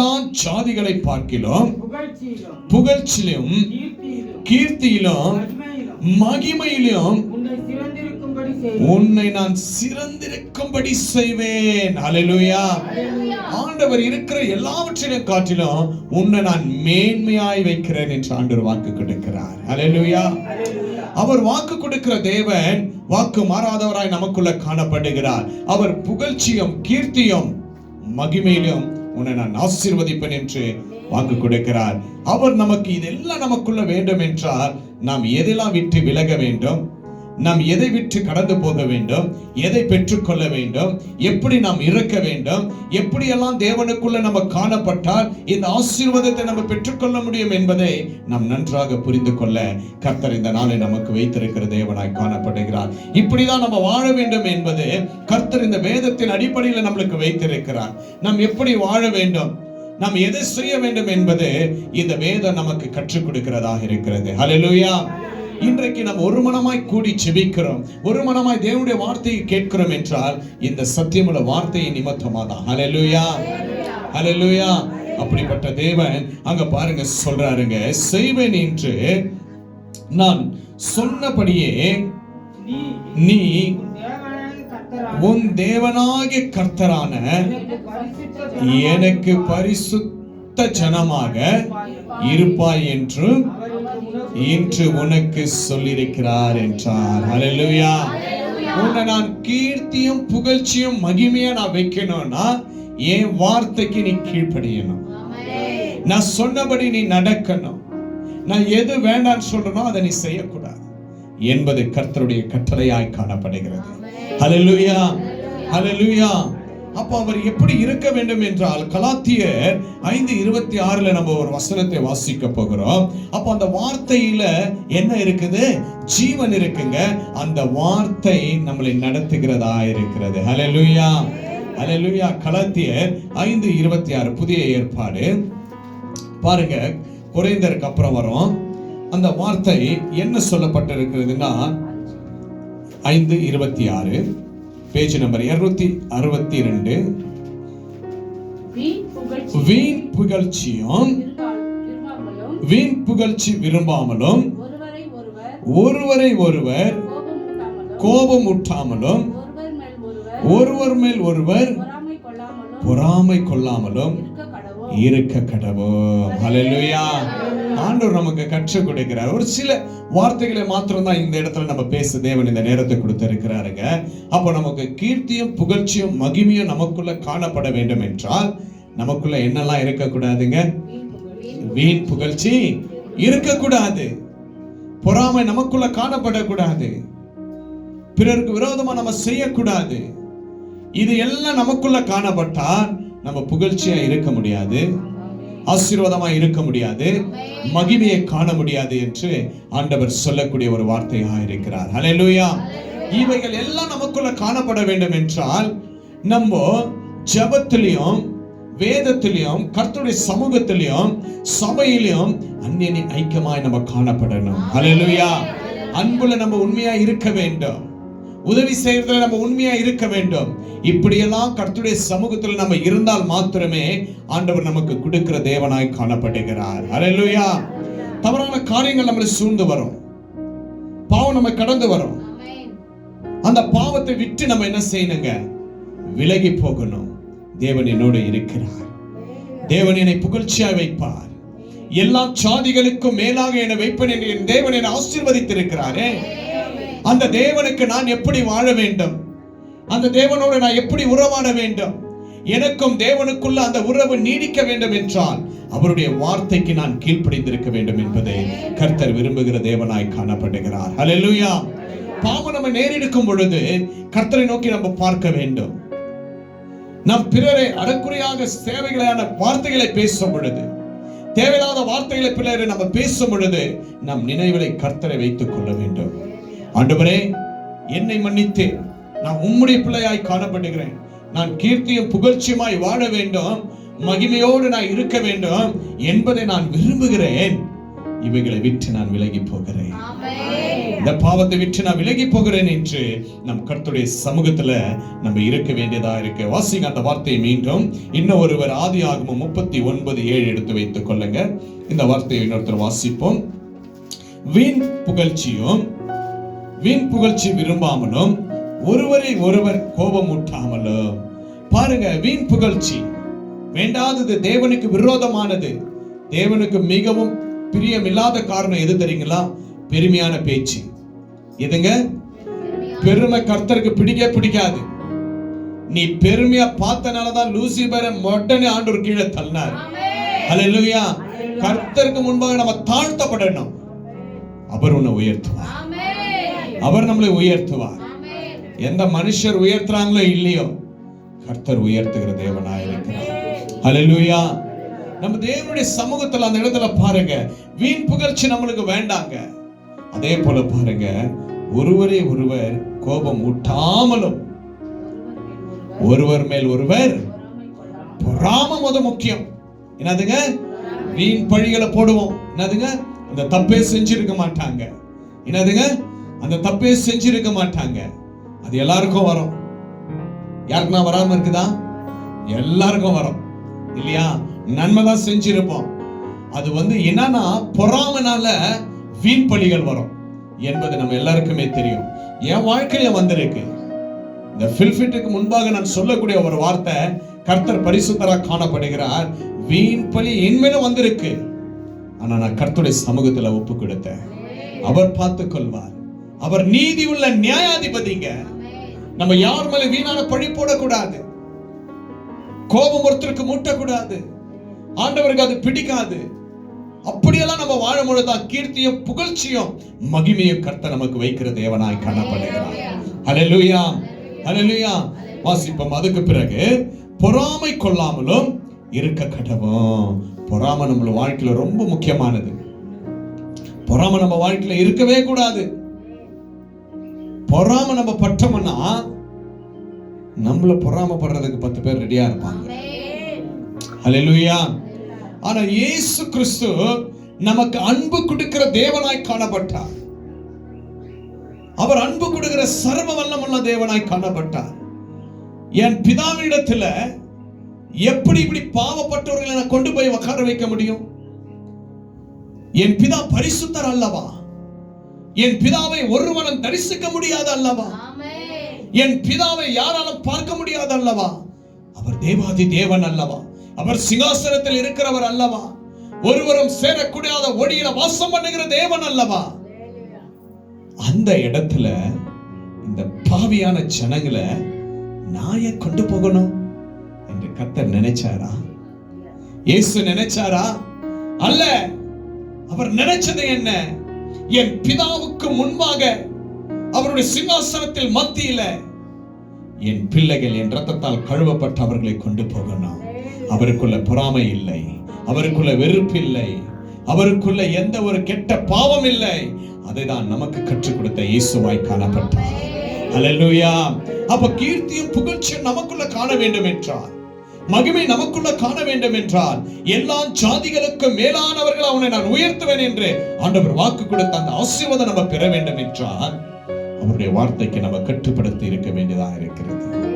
எல்லா ஜாதிகளை பார்க்கிலும் புகழ்ச்சியிலும் கீர்த்தியிலும் மகிமையிலும் உன்னை நான் சிறந்திருக்கும்படி செய்வேன். ஹalleluya. ஆண்டவர் இருக்கிற எல்லாவற்றிலும் காட்டிலும் உன்னை நான் மேன்மையாய் வைக்கிறேன் என்று ஆண்டவர் வாக்கு கொடுக்கிறார். ஹalleluya. அவர் வாக்கு கொடுக்கிற தேவன் வாக்கு மாறாதவராய் நமக்குள்ள காணப்படுகிறார். அவர் புகழ்ச்சியும் கீர்த்தியும் மகிமையிலும் உன்னை நான் ஆசீர்வதிப்பேன் என்று வாக்கு கொடுக்கிறார். அவர் நமக்கு இதெல்லாம் நமக்குள்ள வேண்டும் என்றால் நாம் எதெல்லாம் விட்டு விலக வேண்டும்? நாம் எதை விட்டு கடந்து போக வேண்டும்? எதை பெற்றுக்கொள்ள வேண்டும்? எப்படி நாம் இருக்க வேண்டும்? எப்படியெல்லாம் தேவனுக்குள்ள நம்ம காணப்பட்டால் இந்த ஆசீர்வாதத்தை நம்ம பெற்றுக்கொள்ள முடியும் என்பதை நாம் நன்றாக புரிந்து கொள்ள கர்த்தர் இந்த நாளை நமக்கு வைத்திருக்கிற தேவனாய் காணப்படுகிறார். இப்படிதான் நம்ம வாழ வேண்டும் என்பது கர்த்தர் இந்த வேதத்தின் அடிப்படையில் நம்மளுக்கு வைத்திருக்கிறார். நாம் எப்படி வாழ வேண்டும்? நாம் எதை செய்ய வேண்டும் என்பது இந்த வேதம் நமக்கு கற்றுக் கொடுக்கிறதாக இருக்கிறது. ஹalleluya இன்றைக்கு நாம் ஒரு மனமாய் கூடி செபிக்கிறோம். ஒரு மனமாய் தேவனுடைய வார்த்தையை கேட்கிறோம் என்றால் இந்த சத்தியமுள்ள வார்த்தையை நிமித்தமாதான் தான் ஹalleluya அப்படிப்பட்ட தேவன் அங்க பாருங்க சொல்றாருங்க. செய்வேன் என்று நான் சொன்னபடியே நீ உன் தேவனாகிய கர்த்தரான எனக்கு பரிசுத்த ஜனமாக இருப்பாய் என்றும் இன்று உனக்கு சொல்லியிருக்கிறார் என்றார். ஹalleluya உன்னை நான் கீர்த்தியும் புகழ்ச்சியும் மகிமையா நான் வைக்கணும்னா என் வார்த்தைக்கு நீ கீழ்ப்படியணும். நான் சொன்னபடி நீ நடக்கணும். நான் எது வேண்டாம்னு சொல்றனோ அதை நீ செய்யக்கூடாது என்பது கர்த்தருடைய கட்டளையாய் காணப்படுகிறது. ஹalleluya ஹalleluya அப்போ அவர் எப்படி இருக்க வேண்டும் என்றால் கலாத்தியர் ஐந்து இருபத்தி ஆறுல நம்ம ஒரு வசனத்தை வாசிக்க போகிறோம். அப்போ அந்த வார்த்தையில என்ன இருக்குது? ஜீவன் இருக்குங்க. அந்த வார்த்தை நம்மளை நடத்துகிறதா இருக்கிறது. ஹலலுயா ஹalleluya கலாத்தியர் ஐந்து இருபத்தி ஆறு புதிய ஏற்பாடு. பாருங்க குறைந்தருக்கு அப்புறம் வரும். அந்த வார்த்தை என்ன சொல்லப்பட்டிருக்கிறதுனா ஐந்து இருபத்தி ஆறு. பேஜ் நம்பர் இருநூத்தி அறுபத்தி ரெண்டு வீண் புகழ்ச்சி. வீண் புகழ்ச்சியும் வீண் புகழ்ச்சி விரும்பாமலும் ஒருவரை ஒருவர். கோபம் ஊட்டாமலும் ஒருவர் மேல் ஒருவர். பொறாமை கொள்ளாமலும். இருக்க கடவோம். ஹalleluya. ஆண்டவர் நமக்கு கற்றுக் கொடுக்கிறார். ஒரு சில வார்த்தைகளை மாத்திரம் தான் இந்த இடத்துல நம்ம பேச தேவன் இந்த நேரத்தை கொடுத்திருக்கிறாருங்க. அப்போ நமக்கு கீர்த்தியும் புகழ்ச்சியும் மகிமையும் நமக்குள்ள காணப்பட வேண்டும் என்றால் நமக்குள்ள என்னெல்லாம் இருக்கக்கூடாதுங்க? வீண் புகழ்ச்சி இருக்கக்கூடாது. பொறாமை நமக்குள்ள காணப்படக்கூடாது. பிறருக்கு விரோதமா நம்ம செய்யக்கூடாது. இது எல்லாம் நமக்குள்ள காணப்பட்டா நம்ம புகழ்ச்சியா இருக்க முடியாது. ஆசீர்வாதமாக இருக்க முடியாது. மகிமையை காண முடியாது என்று ஆண்டவர் சொல்லக்கூடிய ஒரு வார்த்தையாக இருக்கிறார். ஹalleluya இவைகள் எல்லாம் நமக்குள்ள காணப்பட வேண்டும் என்றால் நம்ம ஜபத்திலையும் வேதத்திலையும் கர்த்தருடைய சமூகத்திலையும் சபையிலையும் அந்நியனை ஐக்கியமாய் நம்ம காணப்படணும். ஹalleluya அன்புல நம்ம உண்மையா இருக்க வேண்டும். உதவி செய்யறதுல நம்ம உண்மையா இருக்க வேண்டும். இப்படியெல்லாம் கர்த்துடைய சமூகத்துல நம்ம இருந்தால் மாத்திரமே ஆண்டவர் நமக்கு கொடுக்கிற தேவனாய் காணப்படுகிறார். ஹalleluya தவறான காரியங்கள் நம்மளை சூழ்ந்து வரும். பாவம் நம்ம கடந்து வரும். அந்த பாவத்தை விட்டு நம்ம என்ன செய்யணுங்க? விலகி போகணும். தேவன் என்னோடு இருக்கிறார். தேவன் என்னை புகழ்ச்சியா வைப்பார். எல்லா சாதிகளுக்கும் மேலாக என்னை வைப்பேன் என்று என் தேவன் என்னை ஆசீர்வதித்திருக்கிறாரே. அந்த தேவனுக்கு நான் எப்படி வாழ வேண்டும்? அந்த தேவனோடு நான் எப்படி உறவாட வேண்டும்? எனக்கும் தேவனுக்குள்ள அந்த உறவு நீடிக்க வேண்டும் என்றால் அவருடைய வார்த்தைக்கு நான் கீழ்ப்படிந்திருக்க வேண்டும் என்பதை கர்த்தர் விரும்புகிற தேவனாய் காணப்படுகிறார். ஹalleluya பாவம் நம்ம நேரிடுக்கும் பொழுது கர்த்தரை நோக்கி நம்ம பார்க்க வேண்டும். நாம் பிறரை அடக்குறையாக சேவைகளான வார்த்தைகளை பேசும் பொழுது தேவையில்லாத வார்த்தைகளை பிறரை நம்ம பேசும் பொழுது நம் நினைவிலை கர்த்தரை வைத்துக் கொள்ள வேண்டும். ஆண்டவரே என்னை மன்னித்து நான் உம்முடைய பிள்ளையாய் காணப்படுகிறேன். நான் கீர்த்தியும் புகழ்ச்சியுமாய் வாழ வேண்டும் மகிமையோடு நான் இருக்க வேண்டும் என்பதை நான் விரும்புகிறேன். இவைகளை விட்டு நான் விலகி போகிறேன். இந்த பாவத்தை விட்டு நான் விலகி போகிறேன் என்று நம் கர்த்தருடைய சமூகத்துல நம்ம இருக்க வேண்டியதா இருக்கு. வாசிங்க அந்த வார்த்தையை மீண்டும். இன்னும் ஒருவர் ஆதி ஆகமம் முப்பத்தி ஒன்பது ஏழு எடுத்து வைத்துக் கொள்ளுங்க. இந்த வார்த்தையை இன்னொருத்தர் வாசிப்போம். வீண் புகழ்ச்சியும் வீண் புகழ்ச்சி விரும்பாமலும் ஒருவரை ஒருவர் கோபமூட்டாமலும். பாருங்க வீண் புகழ்ச்சி. வேண்டாதது தேவனுக்கு விரோதமானது. தேவனுக்கு மிகவும் பிரியமில்லாத காரணம் எது தெரியுங்களா? பெருமையான பேச்சு. எதுங்க? பெருமை கர்த்தருக்கு பிடிக்க பிடிக்காது. நீ பெருமையா பார்த்தனாலதான் லூசிபரை மொட்டனே ஆண்டவர் கீழே தள்ளினார். ஹalleluya. கர்த்தருக்கு முன்பாக நம்ம தாழ்த்தப்படணும். அவர் உன்னை உயர்த்துவார். அவர் நம்மளை உயர்த்துவார். எந்த மனுஷர் உயர்த்துறாங்களோ இல்லையோ கர்த்தர் உயர்த்துகிற தேவனாய் இருக்கிறார் ஹalleluya நம்ம தேவனுடைய சமூகத்துல அந்த இடத்துல பாருங்க வீண் புகழ்ச்சி நம்மளுக்கு வேண்டாங்க. அதே போல பாருங்க ஒருவரை ஒருவர் கோபம் ஊட்டாமலும் ஒருவர் மேல் ஒருவர் பொறாம முத முக்கியம். என்னதுங்க? வீண் பழிகளை போடுவோம். என்னதுங்க? அந்த தப்பே செஞ்சிருக்க மாட்டாங்க. என்னதுங்க? அந்த தப்பே செஞ்சிருக்க மாட்டாங்க. அது எல்லாருக்கும் வரும். யாருக்குன்னா வராம இருக்குதா? எல்லாருக்கும் வரும். இல்லையா? நன்மை தான் செஞ்சிருப்போம். அது வந்து என்னன்னா பொறாமனால வீண் பழிகள் வரும். என்பது நம்ம எல்லாருக்குமே தெரியும். என் வாழ்க்கையில வந்திருக்கு. இந்த ஃபில்ஃபிட்டுக்கு முன்பாக நான் சொல்லக்கூடிய ஒரு வார்த்தை கர்த்தர் பரிசுத்தரா காணப்படுகிறார். வீண் பழி என்மேலும் வந்திருக்கு. ஆனா நான் கர்த்தருடைய சமூகத்துல ஒப்பு கொடுத்தேன். அவர் பார்த்துக் கொள்வார். அவர் நீதி உள்ள நியாயாதிபதிங்க நம்ம யார் மேல வீணான பழி போடக்கூடாது? கோபம் ஒருத்தருக்கு மூட்டக்கூடாது. ஆண்டவருக்கு அது பிடிக்காது. அப்படியெல்லாம் நம்ம வாழும் பொழுதுதான் கீர்த்தியும் புகழ்ச்சியும் மகிமையும் கர்த்தர் நமக்கு வைக்கிற தேவனாய் காணப்படுகிறார். ஹalleluya ஹalleluya வாசிப்போம். அதுக்கு பிறகு பொறாமை கொள்ளாமலும் இருக்க கடவும். பொறாமை நம்ம வாழ்க்கையில ரொம்ப முக்கியமானது. பொறாமை நம்ம வாழ்க்கையில இருக்கவே கூடாது. பொறாமை நம்ம பட்டோம்னா நம்மள பொறாமைப்படுறதுக்கு பத்து பேர் ரெடியா இருப்பாங்க. ஹalleluya ஆனா இயேசு கிறிஸ்து நமக்கு அன்பு கொடுக்கிற தேவனாய் காணப்பட்டார். அவர் அன்பு கொடுக்கிற சர்வ வல்லமுள்ள தேவனாய் காணப்பட்டார். என் பிதாவினிடத்துல எப்படி இப்படி பாவப்பட்டவர்களை நான் கொண்டு போய் உட்கார வைக்க முடியும்? என் பிதா பரிசுத்தர் அல்லவா? என் பிதாவை ஒருவனும் தரிசிக்க முடியாது அல்லவா? என் பிதாவை யாராலும் பார்க்க முடியாது அல்லவா? அவர் தேவாதி தேவன் அல்லவா? அவர் சிங்காசனத்தில் இருக்கிறவர் அல்லவா? ஒருவரும் சேரக்கூடாத ஒடியில வாசம் பண்ணுகிற தேவன் அல்லவா? அந்த இடத்துல இந்த பாவியான ஜனங்களை நாயை கொண்டு போகணும் என்று கர்த்தர் நினைச்சாரா? இயேசு நினைச்சாரா? அல்ல அவர் நினைச்சது என்ன? என் பிதாவுக்கு முன்பாக அவருடைய சிங்காசனத்தில் மத்தியில என் பிள்ளைகள் என் ரத்தத்தால் கழுவப்பட்ட அவர்களை கொண்டு போகணும். அவருக்குள்ள பொறாமை இல்லை. அவருக்குள்ள வெறுப்பு இல்லை. அவருக்குள்ள எந்த ஒரு கெட்ட பாவம் இல்லை. அதை தான் நமக்கு கற்றுக் கொடுத்த இயேசுவாய் காணப்பட்டார். அப்ப கீர்த்தியும் புகழ்ச்சியும் நமக்குள்ள காண வேண்டும் என்றார். மகிமை நமக்குள்ள காண வேண்டும் என்றால் எல்லா சாதிகளுக்கும் மேலானவர்கள் அவனை நான் உயர்த்துவேன் என்று ஆண்டவர் வாக்கு கொடுத்த அந்த ஆசீர்வாதம் நம்ம பெற வேண்டும் என்றால் அவருடைய வார்த்தைக்கு நம்ம கட்டுப்படுத்தி இருக்க வேண்டியதாக இருக்கிறது.